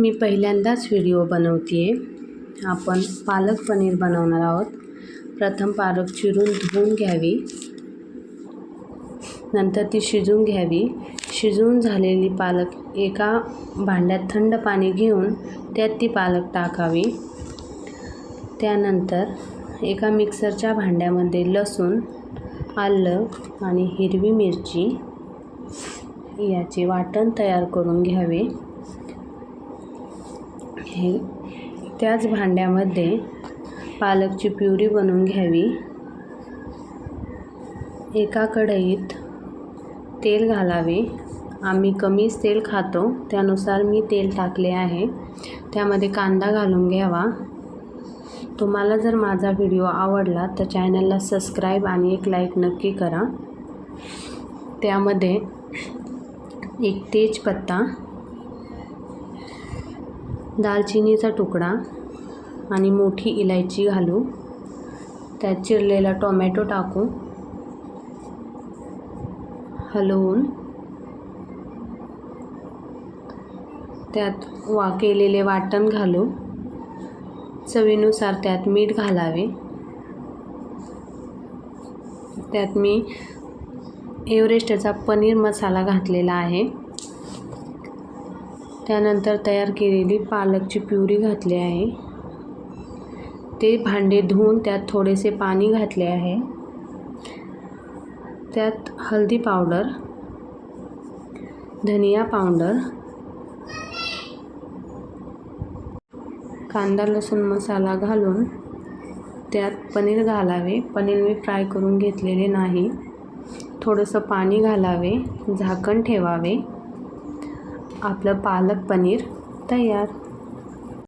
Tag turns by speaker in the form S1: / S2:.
S1: मी पहिल्यांदाच व्हिडिओ बनवते आहे आपण पालक पनीर बनवणार आहोत. प्रथम पालक चिरून धुवून घ्यावी. नंतर ती शिजून घ्यावी. शिजवून झालेली पालक एका भांड्यात थंड पाणी घेऊन त्यात ती पालक टाकावी. त्यानंतर एका मिक्सरच्या भांड्यामध्ये लसूण आलं आणि हिरवी मिरची याचे वाटण तयार करून घ्यावे. हे त्याच भांड्यामध्ये पालकची प्युरी बनवून घ्यावी. एका कढईत तेल घालावे. आम्ही कमीच तेल खातो त्यानुसार मी तेल टाकले आहे. त्यामध्ये कांदा घालून घ्यावा. तुम्हाला जर माझा व्हिडिओ आवडला तर चॅनलला सबस्क्राईब आणि एक लाईक नक्की करा. त्यामध्ये एक तेजपत्ता दालचिनीचा तुकडा आणि मोठी इलायची घालू. त्यात चिरलेला टोमॅटो टाकू. हलवून त्यात वा केलेले वाटण घालू. चवीनुसार त्यात मीठ घालावे. त्यात मी एव्हरेस्टचा पनीर मसाला घातलेला आहे. त्यानंतर तयार केलेली पालकची प्युरी घातली आहे. ते भांडे धुवून त्यात थोडेसे पाणी घातले आहे. त्यात हळदी पावडर धनिया पावडर कांदा लसूण मसाला घालून त्यात पनीर घालावे. पनीर मी फ्राय करून घेतलेले नाही. थोडंसं पाणी घालावे झाकण ठेवावे. आपलं पालक पनीर तयार.